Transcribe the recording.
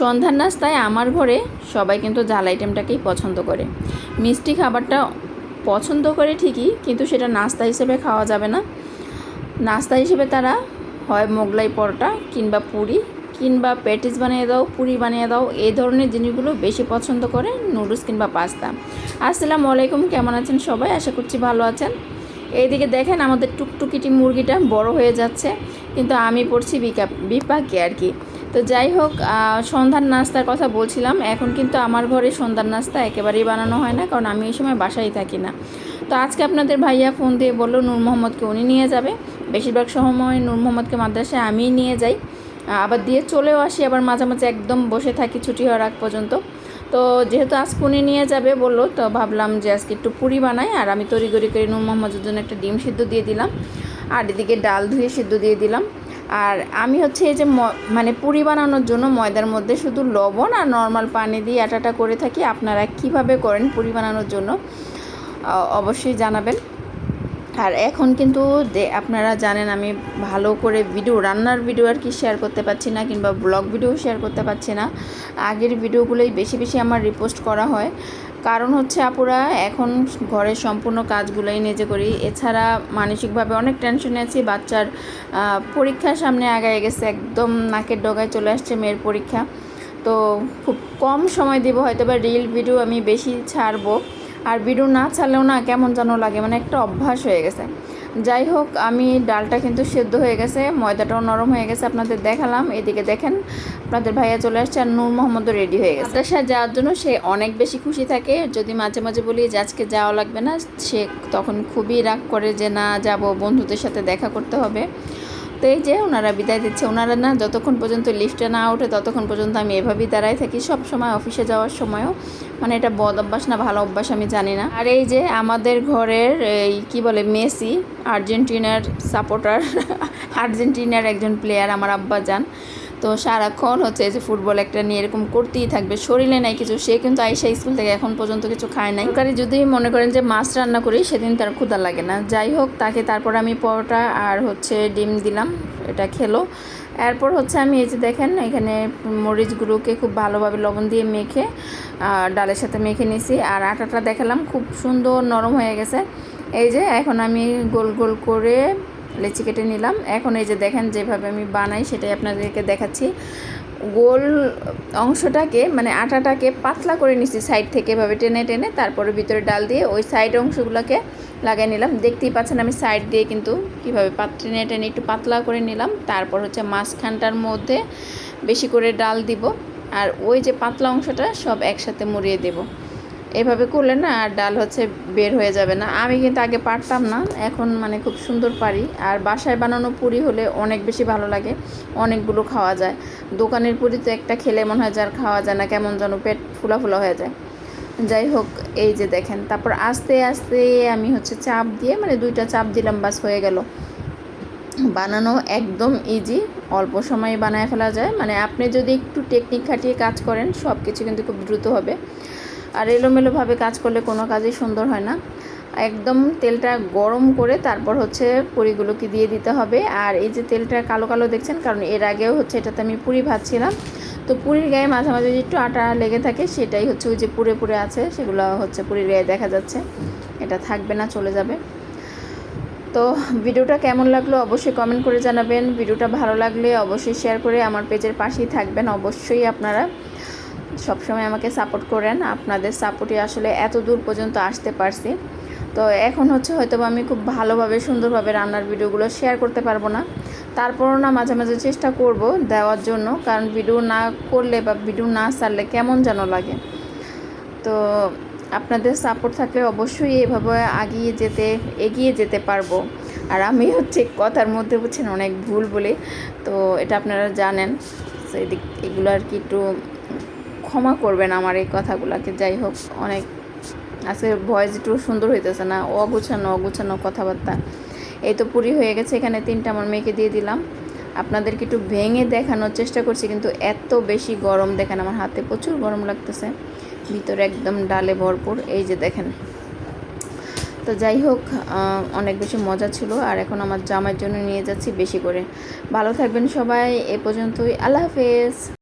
সন্ধ্যার নাস্তায় আমার ঘরে সবাই কিন্তু জাল আইটেমটাকেই পছন্দ করে। মিষ্টি খাবারটা পছন্দ করে ঠিকই, কিন্তু সেটা নাস্তা হিসেবে খাওয়া যাবে না। নাস্তা হিসেবে তারা হয় মোগলাই পরোটা কিংবা পুরি কিংবা প্যাটিস বানিয়ে দাও, পুরি বানিয়ে দাও, এই ধরনের জিনিসগুলো বেশি পছন্দ করে নুডলস কিংবা পাস্তা। আসসালামু আলাইকুম, কেমন আছেন সবাই? আশা করছি ভালো আছেন। এইদিকে দেখেন আমাদের টুকটুকিটি মুরগিটা বড় হয়ে যাচ্ছে, কিন্তু আমি পড়ছি বিকা বিপাকে আর কি। তো যাই হোক সন্ধ্যার নাস্তার কথা বলছিলাম। এখন কিন্তু আমার ঘরে সন্ধ্যার নাস্তা একেবারেই বানানো হয় না, কারণ আমি এই সময় বাসায় থাকি না। তো আজকে আপনাদের ভাইয়া ফোন দিয়ে বলল, নূর মোহাম্মদকে উনি নিয়ে যাবে। বেশিরভাগ সময় নূর মোহাম্মদকে মাদ্রাসায় আমিই নিয়ে যাই। আবার দিয়ে চলেও আসি, আবার মাঝে মাঝে একদম বসে থাকি ছুটি হওয়ার আগ পর্যন্ত। তো যেহেতু আজকে উনি নিয়ে যাবে বলল, তো ভাবলাম যে আজকে একটু পুরি বানাই, আর আমি তড়িগড়ি করে নূর মোহাম্মদের জন্য একটা ডিম সিদ্ধ দিয়ে দিলাম। আর এদিকে ডাল ধুয়ে সিদ্ধ দিয়ে দিলাম। আর আমি হচ্ছে এই যে মানে পুরি বানানোর জন্য ময়দার মধ্যে শুধু লবণ আর নর্মাল পানি দিয়ে আটাটা করে থাকি। আপনারা কীভাবে করেন পুরি বানানোর জন্য অবশ্যই জানাবেন। আর এখন কিন্তু আপনারা জানেন আমি ভালো করে ভিডিও, রান্নার ভিডিও আর কি শেয়ার করতে পারছি না কিংবা ব্লগ ভিডিও শেয়ার করতে পারছি না। আগের ভিডিওগুলোই বেশি বেশি আমার রিপোস্ট করা হয়। কারণ হচ্ছে আপুরা, এখন ঘরের সম্পূর্ণ কাজগুলোই নিজে করি। এছাড়া মানসিকভাবে অনেক টেনশনে আছি, বাচ্চার পরীক্ষা পরীক্ষার সামনে আগায় গেছে, একদম নাকের ডগায় চলে আসছে মেয়ের পরীক্ষা। তো খুব কম সময় দিব, হয়তো বা রিল ভিডিও আমি বেশি ছাড়বো। আর ভিডিও না ছাড়লেও না কেমন যেন লাগে মানে একটা অভ্যাস হয়ে গেছে। যাই হোক, আমি ডালটা কিন্তু সেদ্ধ হয়ে গেছে, ময়দাটাও নরম হয়ে গেছে, আপনাদের দেখালাম। এদিকে দেখেন, আপনাদের ভাইয়া চলে আসছে আর নূর মোহাম্মদও রেডি হয়ে গেছে। মাদ্রাসায় যাওয়ার জন্য সে অনেক বেশি খুশি থাকে, যদি মাঝে মাঝে বলি যে আজকে যাওয়া লাগবে না, সে তখন খুবই রাগ করে যে না, যাব বন্ধুদের সাথে দেখা করতে হবে। তো এই যে ওনারা বিদায় দিচ্ছে। ওনারা না যতক্ষণ পর্যন্ত লিফটে না ওঠে, ততক্ষণ পর্যন্ত আমি এভাবেই দাঁড়াই থাকি। সব সময় অফিসে যাওয়ার সময়ও। মানে এটা বদ অভ্যাস না, ভালো অভ্যাস আমি জানি না। আর এই যে আমাদের ঘরের এই কী বলে, মেসি, আর্জেন্টিনার সাপোর্টার, আর্জেন্টিনার একজন প্লেয়ার, আমার আব্বা যান তো সারাক্ষণ হচ্ছে এই যে ফুটবল একটা নিয়ে এরকম করতেই থাকবে। শরীরে নাই কিছু, সে কিন্তু আইসা স্কুল থেকে এখন পর্যন্ত কিছু খায় নাই। তরকারি যদি মনে করেন যে মাছ রান্না করি, সেদিন তার ক্ষুদা লাগে না। যাই হোক, তাকে তারপর আমি পরোটা আর হচ্ছে ডিম দিলাম, এটা খেলো। এরপর হচ্ছে আমি এই যে দেখেন, এখানে মরিচগুলোকে খুব ভালোভাবে লবণ দিয়ে মেখে ডালের সাথে মেখে নিয়েছি আর আটাটা দেখালাম, খুব সুন্দর নরম হয়ে গেছে। এই যে এখন আমি গোল গোল করে লেচি কেটে নিলাম। এখন এই যে দেখেন যেভাবে আমি বানাই সেটাই আপনাদেরকে দেখাচ্ছি। গোল অংশটাকে মানে আটাটাকে পাতলা করে নিচ্ছি সাইড থেকে এভাবে টেনে টেনে, তারপরে ভিতরে ডাল দিয়ে ওই সাইড অংশগুলোকে লাগিয়ে নিলাম। দেখতেই পাচ্ছেন আমি সাইড দিয়ে কিন্তু কীভাবে পাত টেনে টেনে একটু পাতলা করে নিলাম। তারপর হচ্ছে মাঝখানটার মধ্যে বেশি করে ডাল দিব। আর ওই যে পাতলা অংশটা সব একসাথে মুড়িয়ে দেব। এভাবে করলে না আর ডাল হচ্ছে বের হয়ে যাবে না। আমি কিন্তু আগে পারতাম না, এখন মানে খুব সুন্দর পারি। আর বাসায় বানানো পুরি হলে অনেক বেশি ভালো লাগে, অনেকগুলো খাওয়া যায়। দোকানের পুরি তো একটা খেলে মনে হয় যার খাওয়া যায় না, কেমন যেন পেট ফুলা ফুলা হয়ে যায়। যাই হোক, এই যে দেখেন, তারপর আস্তে আস্তে আমি হচ্ছে চাপ দিয়ে মানে দুইটা চাপ দিলাম, বাস হয়ে গেল। বানানো একদম ইজি অল্প সময়ে বানায় ফেলা যায়। মানে আপনি যদি একটু টেকনিক খাটিয়ে কাজ করেন সব কিছু কিন্তু খুব দ্রুত হবে। আর এলোমেলোভাবে কাজ করলে কোনো কাজই সুন্দর হয় না। একদম তেলটা গরম করে তারপর হচ্ছে পুরিগুলোকে দিয়ে দিতে হবে। আর এই যে তেলটা কালো কালো দেখছেন, কারণ এর আগেও হচ্ছে এটাতে আমি পুরি ভাজছিলাম। তো পুরীর গায়ে মাঝে মাঝে একটু আটা লেগে থাকে, সেটাই হচ্ছে ওই যে পুরে পুরে আছে, সেগুলো হচ্ছে পুরীর গায়ে দেখা যাচ্ছে। এটা থাকবে না, চলে যাবে। তো ভিডিওটা কেমন লাগল অবশ্যই কমেন্ট করে জানাবেন। ভিডিওটা ভালো লাগলে অবশ্যই শেয়ার করে আমার পেজের পাশেই থাকবেন। অবশ্যই আপনারা সবসময় আমাকে সাপোর্ট করেন। আপনাদের সাপোর্টে আসলে এত দূর পর্যন্ত আসতে পারছি। তো এখন হচ্ছে হয়তো আমি খুব ভালোভাবে, সুন্দরভাবে রান্নার ভিডিওগুলো শেয়ার করতে পারব না। তারপরও না মাঝে মাঝে চেষ্টা করব দেওয়ার জন্য, কারণ ভিডিও না করলে বা ভিডিও না ছাড়লে কেমন যেন লাগে। তো আপনাদের সাপোর্ট থাকলে অবশ্যই এভাবে এগিয়ে যেতে এগিয়ে যেতে পারব। আর আমি হচ্ছে কথার মধ্যে বুঝছেন, অনেক ভুল বলে। তো এটা আপনারা জানেন। তো এদিক, এগুলো আর কি একটু ক্ষমা করবেন আমার এই কথাগুলোকে, যাই হোক, অনেক, আজকে ভয়েস একটু সুন্দর হইতেছে না, অগুছানো অগুছানো কথাবার্তা। এই তো পুরি হয়ে গেছে, এখানে তিনটা আমার মেয়েকে দিয়ে দিলাম। আপনাদেরকে একটু ভেঙে দেখানোর চেষ্টা করছি, কিন্তু এত বেশি গরম দেখেন, আমার হাতে প্রচুর গরম লাগতেছে। ভিতরে একদম ডালে ভরপুর, এই যে দেখেন। তো যাই হোক অনেক বেশি মজা ছিল, আর এখন আমার জামাইয়ের জন্য নিয়ে যাচ্ছি বেশি করে। ভালো থাকবেন সবাই, এ পর্যন্তই, আল্লাহ হাফেজ।